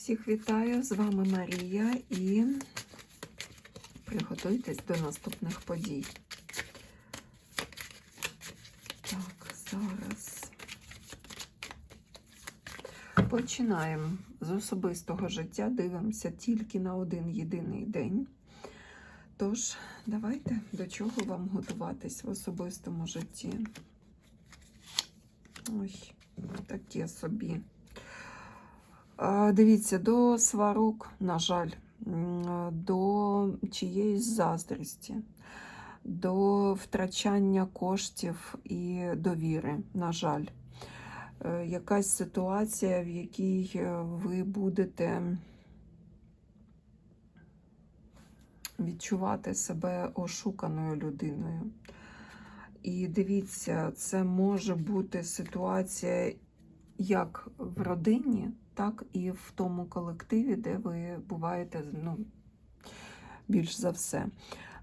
Всіх вітаю! З вами Марія і приготуйтесь до наступних подій. Так, зараз починаємо з особистого життя. Дивимося тільки на один єдиний день. Тож, давайте до чого вам готуватись в особистому житті. Ой, таке собі. Дивіться, до сварок, на жаль, до чиєїсь заздрості, до втрачання коштів і довіри, на жаль. Е, Якась ситуація, в якій е, ви будете відчувати себе ошуканою людиною. І дивіться, це може бути ситуація як в родині, так і в тому колективі, де ви буваєте ну, більш за все.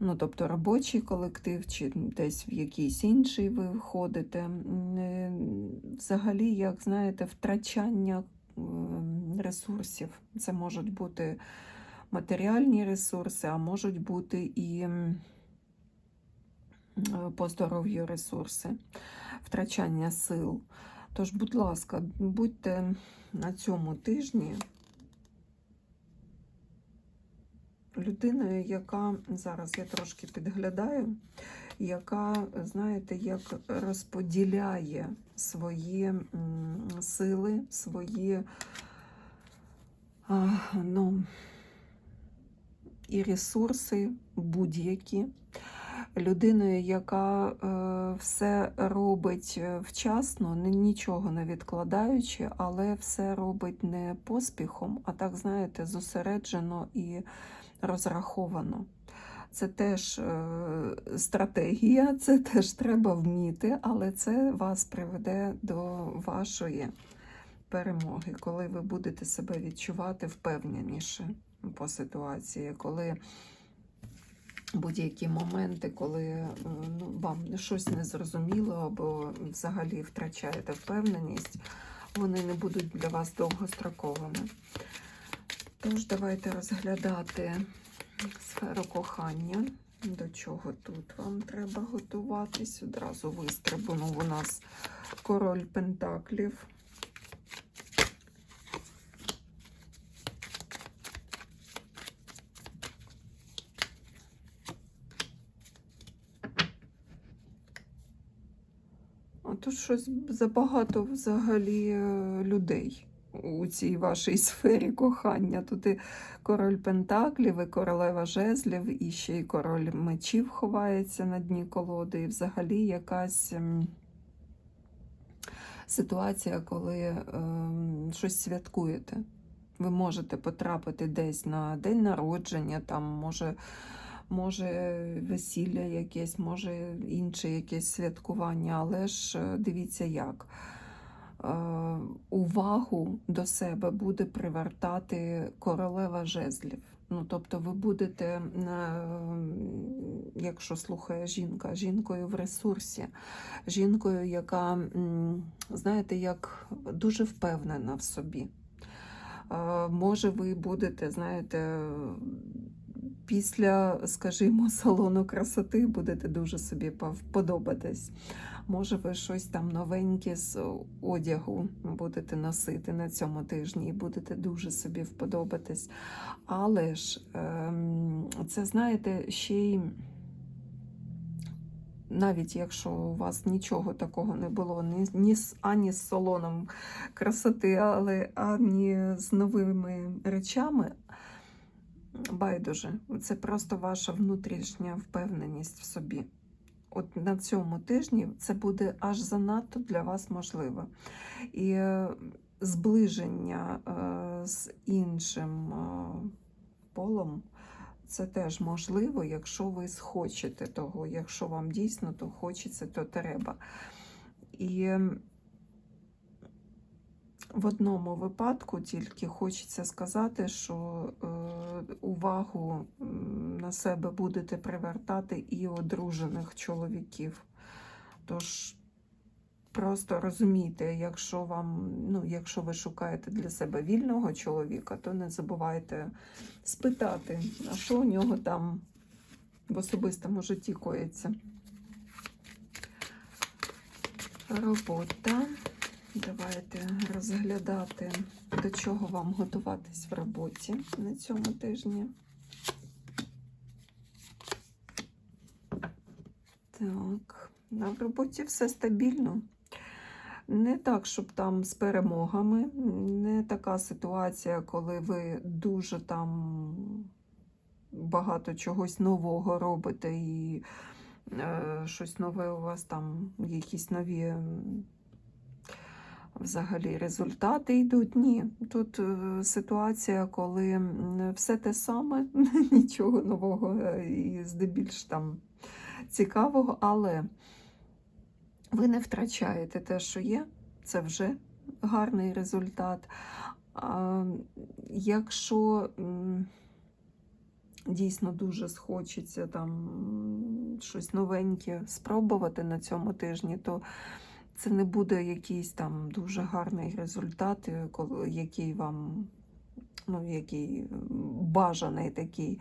Ну, тобто робочий колектив, чи десь в якийсь інший ви входите. Е, Взагалі, як знаєте, втрачання ресурсів. Це можуть бути матеріальні ресурси, а можуть бути і е, по здоров'ю ресурси, втрачання сил. Тож, будь ласка, будьте на цьому тижні людиною, яка зараз я трошки підглядаю, яка, знаєте, як розподіляє свої сили, свої ну, і ресурси будь-які. Людиною, яка е, все робить е, вчасно, нічого не відкладаючи, але все робить не поспіхом, а так, знаєте, зосереджено і розраховано. Це теж е, стратегія, це теж треба вміти, але це вас приведе до вашої перемоги, коли ви будете себе відчувати впевненіше по ситуації, коли будь-які моменти, коли е, ну, вам щось не зрозуміло або взагалі втрачаєте впевненість, вони не будуть для вас довгостроковими. Тож давайте розглядати сферу кохання. До чого тут вам треба готуватись? Одразу вистрибнув у нас король Пентаклів. А тут щось забагато взагалі е, людей у цій вашій сфері кохання. Тут і король Пентаклів, і королева жезлів, і ще й король мечів ховається на дні колоди. І взагалі якась ем, ситуація, коли ем, щось святкуєте. Ви можете потрапити десь на день народження, там може може весілля якесь, може інше якесь святкування, але ж е, дивіться як. Е, Увагу до себе буде привертати королева жезлів. Ну, тобто ви будете, якщо слухає жінка, жінкою в ресурсі, жінкою, яка, знаєте, як дуже впевнена в собі. Е, Може, ви будете, знаєте, після, скажімо, салону красоти будете дуже собі подобатись. Може, ви щось там новеньке з одягу будете носити на цьому тижні і будете дуже собі вподобатись. Але ж ем, це, знаєте, ще й. Навіть якщо у вас нічого такого не було, ні, ні ані з салоном красоти, але ані з новими речами, байдуже, це просто ваша внутрішня впевненість в собі. От на цьому тижні це буде аж занадто для вас можливо. І е, зближення е, з іншим е, полом це теж можливо, якщо ви схочете того. Якщо вам дійсно то хочеться, то треба. І в одному випадку тільки хочеться сказати, що е, увагу на себе будете привертати і одружених чоловіків. Тож Просто розумійте, якщо вам, ну, якщо ви шукаєте для себе вільного чоловіка, то не забувайте спитати, а що у нього там в особистому житті коїться. Робота. Давайте розглядати, до чого вам готуватись в роботі на цьому тижні. Так, в роботі все стабільно. Не так, щоб там з перемогами, не така ситуація, коли ви дуже там багато чогось нового робите і е, щось нове у вас там, якісь нові взагалі результати йдуть. Ні, тут е, ситуація, коли все те саме, нічого нового е, і здебільш там цікавого, але ви не втрачаєте те, що є, це вже гарний результат. А, якщо дійсно дуже схочеться там щось новеньке спробувати на цьому тижні, то це не буде якийсь там дуже гарний результат, е, який вам ну, який бажаний такий.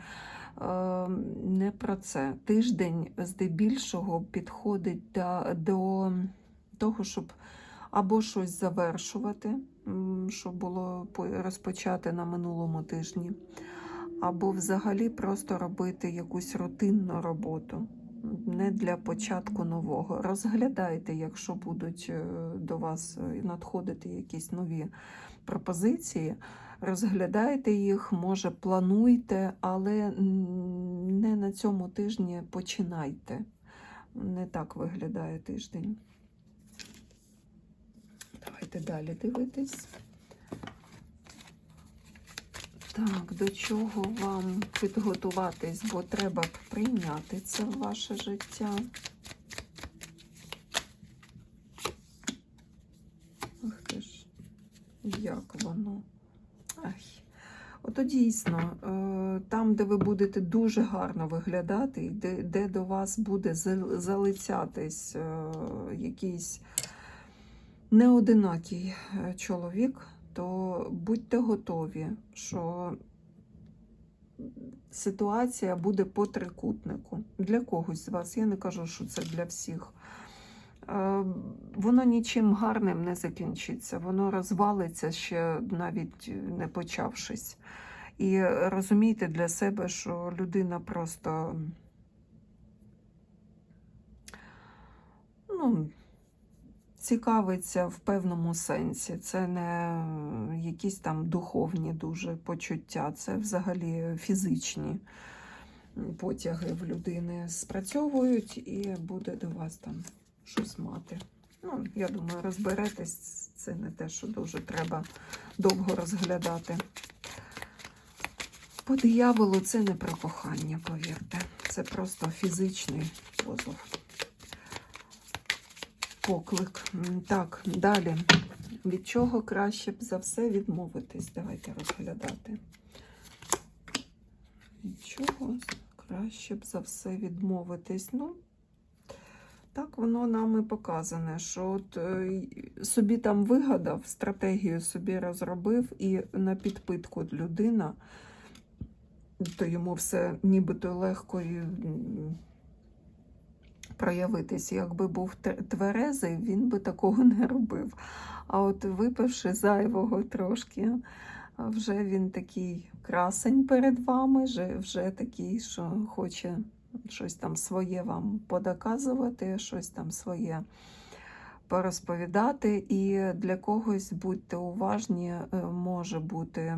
Е, Не про це. Тиждень здебільшого підходить до, того, щоб або щось завершувати, що було по- розпочати на минулому тижні, або взагалі просто робити якусь рутинну роботу. Не для початку нового. Розглядайте, якщо будуть е, до вас е, надходити якісь нові пропозиції, розглядайте їх, може, плануйте, але не на цьому тижні починайте. Не так виглядає тиждень. Давайте далі дивитись. Так, до чого вам підготуватись, бо треба прийняти це в ваше життя. Ах ти ж, як воно? Ай. Ото дійсно, е, там, де ви будете дуже гарно виглядати, де, де до вас буде залицятись е, якийсь неодинокий е, чоловік, то будьте готові, що ситуація буде по трикутнику. Для когось з вас. Я не кажу, що це для всіх. Е, Воно нічим гарним не закінчиться, воно розвалиться ще навіть не почавшись. І розумійте для себе, що людина просто ну, цікавиться в певному сенсі. Це не якісь там духовні дуже почуття, це взагалі фізичні потяги в людини спрацьовують і буде до вас там щось мати. Ну, я думаю, розберетесь, це не те, що дуже треба довго розглядати. По дияволу це не про кохання, повірте. Це просто фізичний позов. Поклик. Так, далі. Від чого краще б за все відмовитись? Давайте розглядати. Від чого краще б за все відмовитись? Ну, так воно нам і показане, що от е, собі там вигадав, стратегію собі розробив, і на підпитку людина, то йому все нібито легко і проявитись. Якби був тверезий, він би такого не робив. А от випивши зайвого трошки, вже він такий красень перед вами, вже, вже такий, що хоче щось там своє вам подоказувати, щось там своє порозповідати. І для когось будьте уважні, е, може бути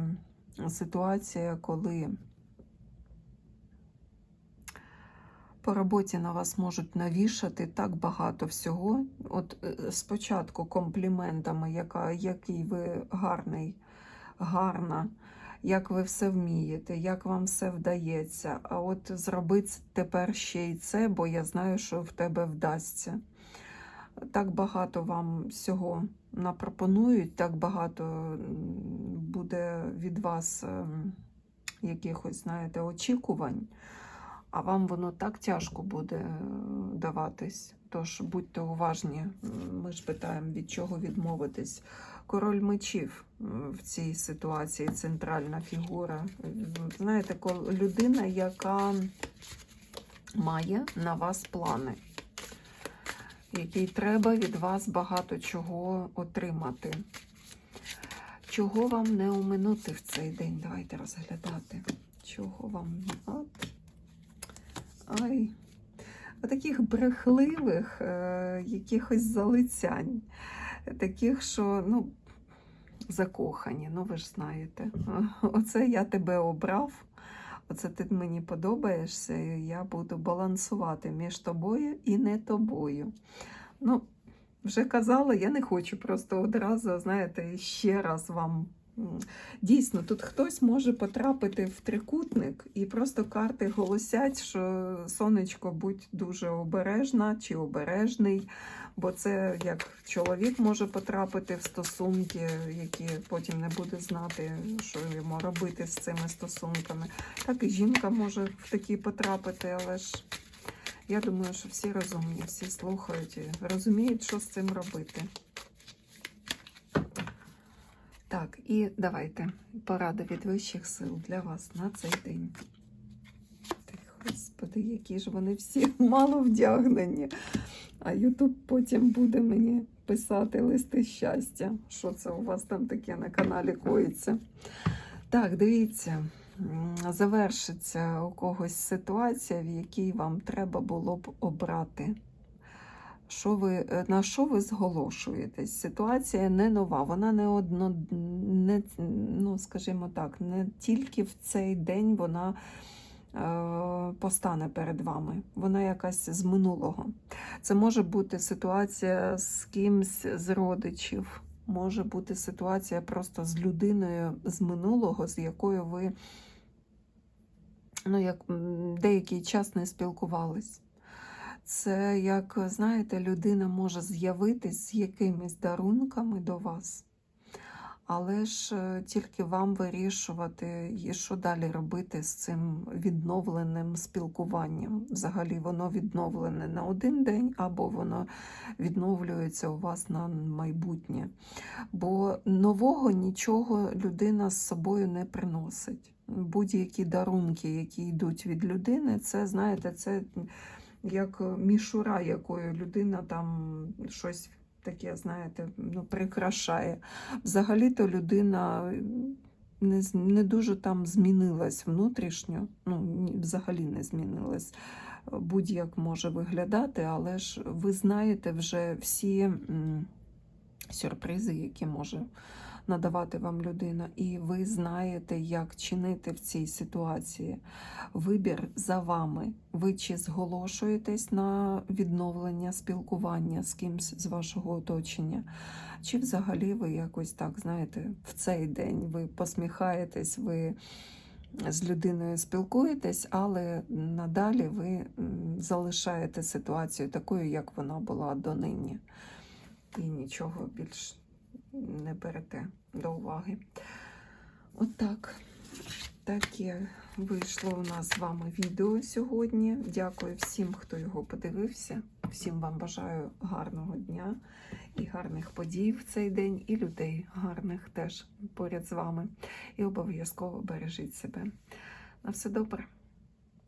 ситуація, коли по роботі на вас можуть навішати так багато всього. От е, спочатку компліментами, яка, який ви гарний, гарна, як ви все вмієте, як вам все вдається. А от зробити тепер ще й це, бо я знаю, що в тебе вдасться. Так багато вам всього напропонують, так багато буде від вас ем, якихось, знаєте, очікувань, а вам воно так тяжко буде е, даватись. Тож будьте уважні. Ми ж питаємо, від чого відмовитись. Король мечів в цій ситуації центральна фігура. Знаєте, людина, яка має на вас плани, якій треба від вас багато чого отримати. Чого вам не оминути в цей день? Давайте розглядати. Чого вам от. Ай. Таких брехливих е, якихось залицянь, таких, що ну, закохані, ну ви ж знаєте. Оце я тебе обрав, оце ти мені подобаєшся, і я буду балансувати між тобою і не тобою. Ну, вже казала, я не хочу просто одразу, знаєте, ще раз вам. Дійсно, тут хтось може потрапити в трикутник, і просто карти голосять, що сонечко, будь дуже обережна чи обережний, бо це як чоловік може потрапити в стосунки, які потім не буде знати, що йому робити з цими стосунками. Так і жінка може в такі потрапити, але ж я думаю, що всі розумні, всі слухають і розуміють, що з цим робити. Так, і давайте поради від вищих сил для вас на цей день. Господи, які ж вони всі мало вдягнені. А Ютуб потім буде мені писати листи щастя. Що це у вас там таке на каналі коїться? Так, дивіться, завершиться у когось ситуація, в якій вам треба було б обрати. Що ви, е, на що ви зголошуєтесь? Ситуація не нова, вона не одно, не, ну, скажімо так, не тільки в цей день вона е, постане перед вами. Вона якась з минулого. Це може бути ситуація з кимсь з родичів, може бути ситуація просто з людиною з минулого, з якою ви ну, як деякий час не спілкувались. Це як, знаєте, людина може з'явитись з якимись дарунками до вас, але ж е, тільки вам вирішувати, що далі робити з цим відновленим спілкуванням. Взагалі воно відновлене на один день, або воно відновлюється у вас на майбутнє. Бо нового нічого людина з собою не приносить. Будь-які дарунки, які йдуть від людини, це, знаєте, це як мішура, якою людина там щось таке, знаєте, ну, прикрашає. Взагалі-то людина не, не дуже там змінилась внутрішньо, ну, взагалі не змінилась. Будь-як може виглядати, але ж ви знаєте вже всі сюрпризи, які може надавати вам людина, і ви знаєте, як чинити в цій ситуації. Вибір за вами. Ви чи зголошуєтесь на відновлення спілкування з кимсь з вашого оточення, чи взагалі ви якось так, знаєте, в цей день ви посміхаєтесь, ви з людиною спілкуєтесь, але надалі ви залишаєте ситуацію такою, як вона була донині. І нічого більш не берете до уваги. Отак. Таке вийшло у нас з вами відео сьогодні. Дякую всім, хто його подивився. Всім вам бажаю гарного дня і гарних подій в цей день, і людей гарних теж поряд з вами. І обов'язково бережіть себе. На все добре.